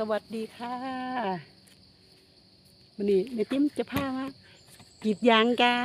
สวัสดีค่ะวันนี้ในติ้มจะพามากรีดยางกา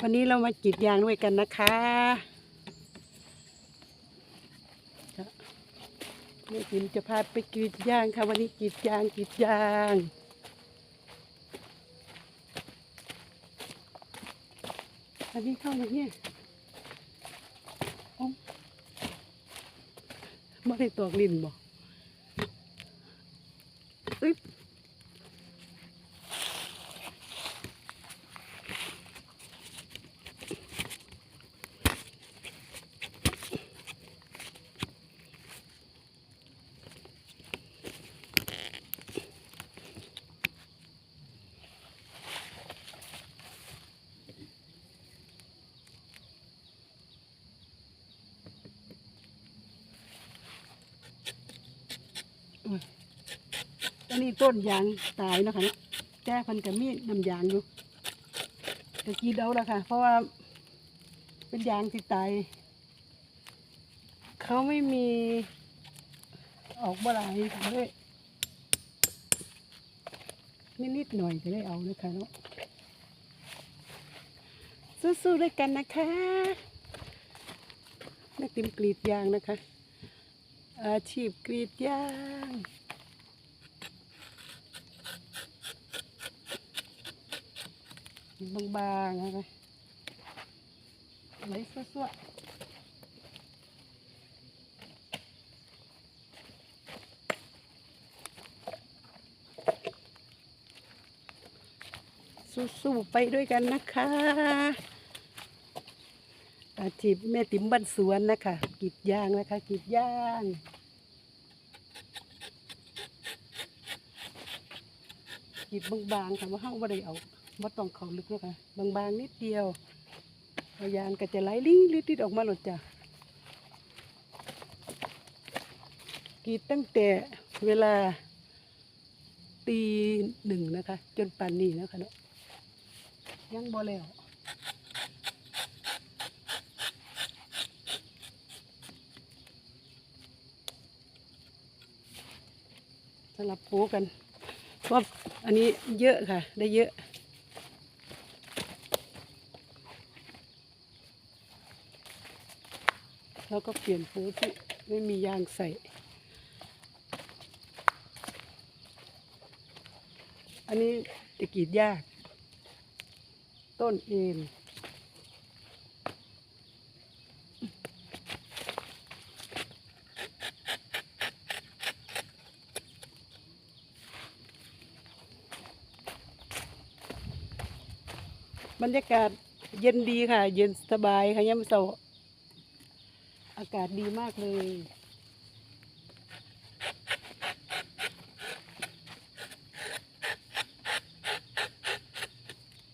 วันนี้เรามากรีดยางด้วยกันนะคะจะในติ้มจะพาไปกรีดยางค่ะ วันนี้กรีดยางกรีดยางอันนี้เข้ามาเนี่ยอ้ไม่ได้ตอกลิ้นบอึ๊ อันนี้ต้นยางตายนะคะเนาะแก้พันกับมีดน้ำยางอยู่จะกรีดเอาละค่ะ เพราะว่า เป็นยางที่ตายเขาไม่มีออกบ่หลายเลยนิดๆหน่อยก็ได้เอานะคะเนาะสู้ๆด้วยกันนะคะนักติมกรีดยางนะคะ อาชีพกรีดยางบางๆนะคะไหลสวดๆสู้ๆไปด้วยกันนะคะ อาชีพแม่ติ๋มบ้านสวนนะคะกรีดยางนะคะกรีดยางกรีดบางๆค่ะว่าเฮาบ่ได้เอาบ่ต้องเขาลึกแล้วค่ะบางๆนิดเดียวเอายางก็จะไหลลิลิดๆออกมาหลดจ้ะกรีดตั้งแต่เวลาตีหนึ่งนะคะ จนป่านนี้แล้วค่ะเนาะยังบ่แล้ว สลับโผกันเพราะอันนี้เยอะค่ะ ได้เยอะ แล้วก็เปลี่ยนโผที่ไม่มียางใส่อันนี้จะกีดยาก ต้นเอ็น บรรยากาศเย็นดีค่ะ เย็นสบายค่ะยามเสาร์อากาศดีมากเลย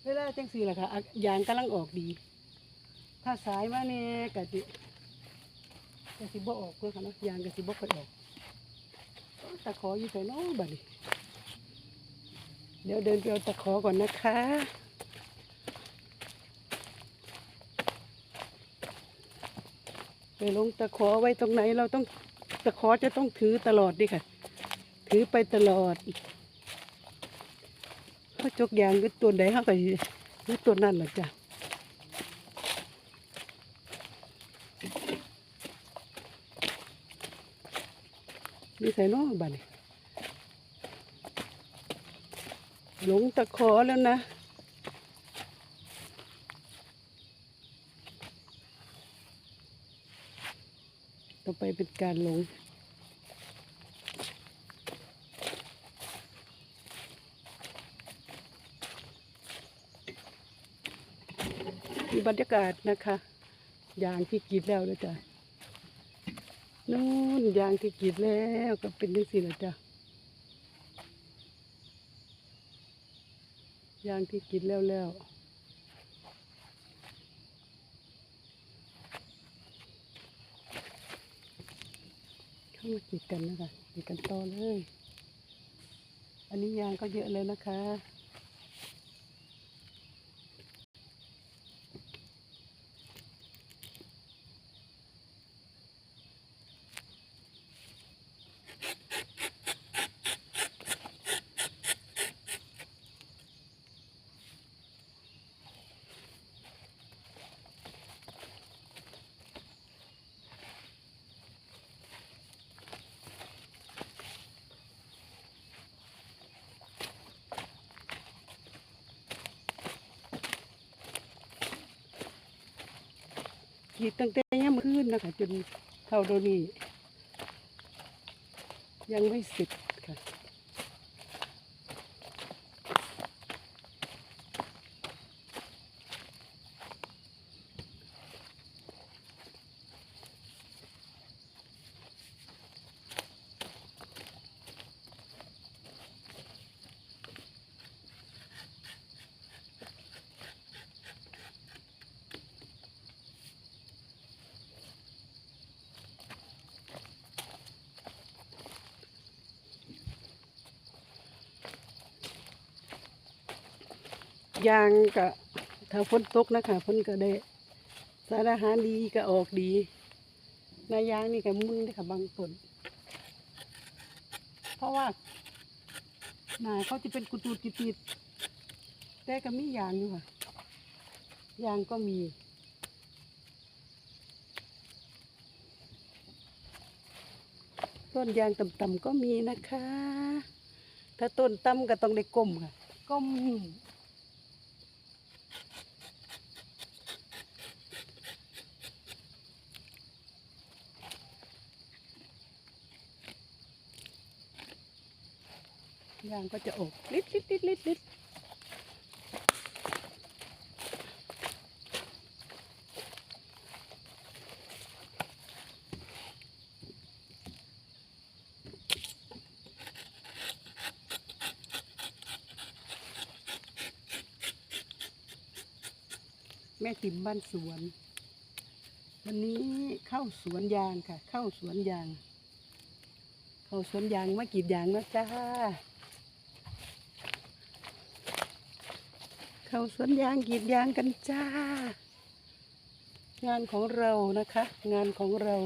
เวลาจังสีล่ะค่ะอะยางกำลังออกดี ถ้าสายมาเนี่ยกะจิกะสิบ่ออกเพื่อค่ะเนาะยางกะสิบ่ค่อยออกตะขออยู่ใส่น้อบัดนี้เดี๋ยวเดินไปเอาตะขอก่อนนะคะ ไปลงตะขอไว้ตรงไหนเราต้องตะขอจะต้องถือตลอดดิค่ะ ถือไปตลอดเขาจกยางก็ตัวไหนเขาก็ยึดตัวนั่นหละจ้ะนี่ใส่น้องบ้านี่หลงตะขอแล้วนะ ไปเป็นการลงมีบรรยากาศนะคะยางที่กรีดแล้วนะจ๊ะนู่นยางที่กรีดแล้วก็เป็นยังสินะจ๊ะยางที่กรีดแล้วแล้ว เข้ามากีดกันนะคะกรีดกันโตเลย อันนี้ยางก็เยอะเลยนะคะ ขีดตั้งแต่ยังมือคืนนะคะจนเท่าโดนี้ยังไม่เสร็จค่ะ ยางก็ถ้าฝนตกนะคะฝนก็ได้สารอาหารดีก็ออกดีนายางนี่ก็มึนได้ค่ะบางต้นเพราะว่าหนาเขาจะเป็นกุตูดกิติดแต่ก็มียางอยู่ค่ะยางก็มีต้นยางต่ำๆก็มีนะคะ ถ้าต้นต่ำก็ต้องได้ก้มค่ะ ก้ม ยางก็จะออกลิดลิดลิดลิดลิดแม่ติ๋มบ้านสวน วันนี้เข้าสวนยางค่ะ เข้าสวนยาง เข้าสวนยางมากีดยางนะจ้า เข้าสวนยางกรีดยางกันจ้า งานของเรานะคะ งานของเรา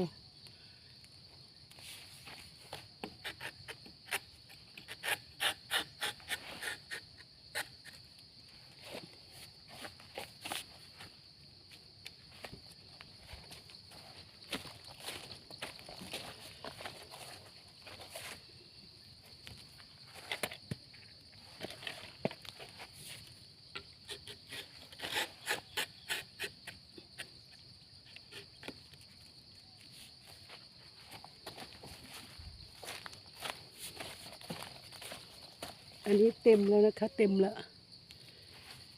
อันนี้เต็มแล้วนะคะ เต็มละ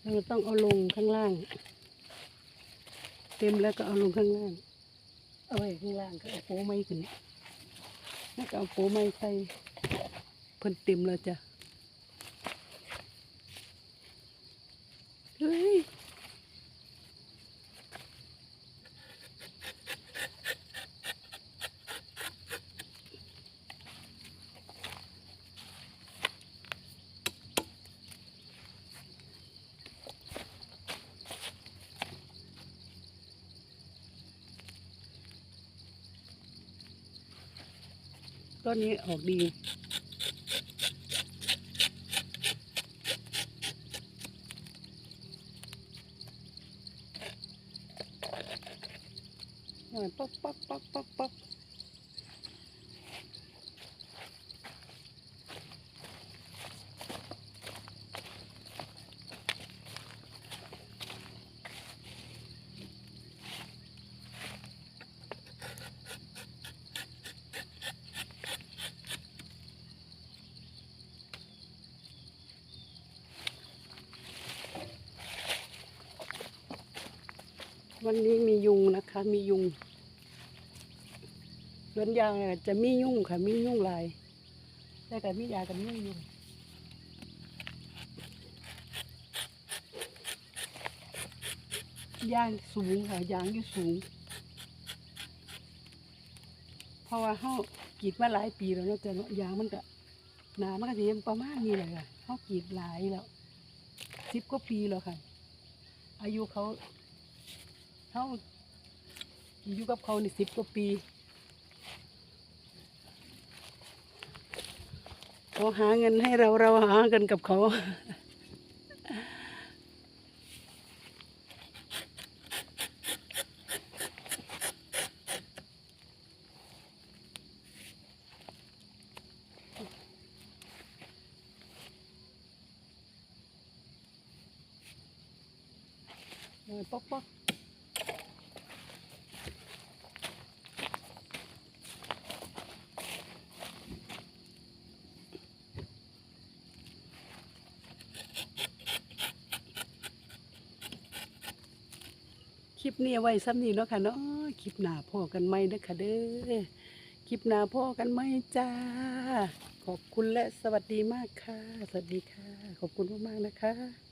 เราต้องเอาลงข้างล่าง เต็มแล้วก็เอาลงข้างล่าง เอาไว้ข้างล่างก็เอาโป้ไม้ขึ้นแล้วก็เอาโป้ไม้ใส่เพิ่นเต็มแล้วจ้ะเฮ้ย ต้นนี้ออกดีอ่าป๊อกป๊อกป๊อกป๊อกป๊อก วันนี้มียุงนะคะ มียุงสวนยางจะมียุ่งค่ะ มียุ่งลายแต่ก็มียากับมียุ่งยางสูงค่ะยางอยู่สูง เพราะว่าเฮากรีดมาหลายปีแล้วเนาะแต่เนาะยางมันก็หนามันก็สิยังประมาณนี้เลยค่ะเฮากรีดหลายแล้วสิบกว่าปีแล้วค่ะ อายุเขา เฮาอยู่กับเขานี่สิบกว่าปีเขาหาเงินให้เราเราหาเงินกับเขาเออป๊อกป๊อก ลิปนี้เอาไว้ซ้ำนี้เนาะค่ะเนาะคลิปหน้าพ่อกันไหมนะคะเด้อคลิปหน้าพ่อกันไหมจ้า ขอบคุณและสวัสดีมากค่ะ สวัสดีค่ะ ขอบคุณมากๆนะคะ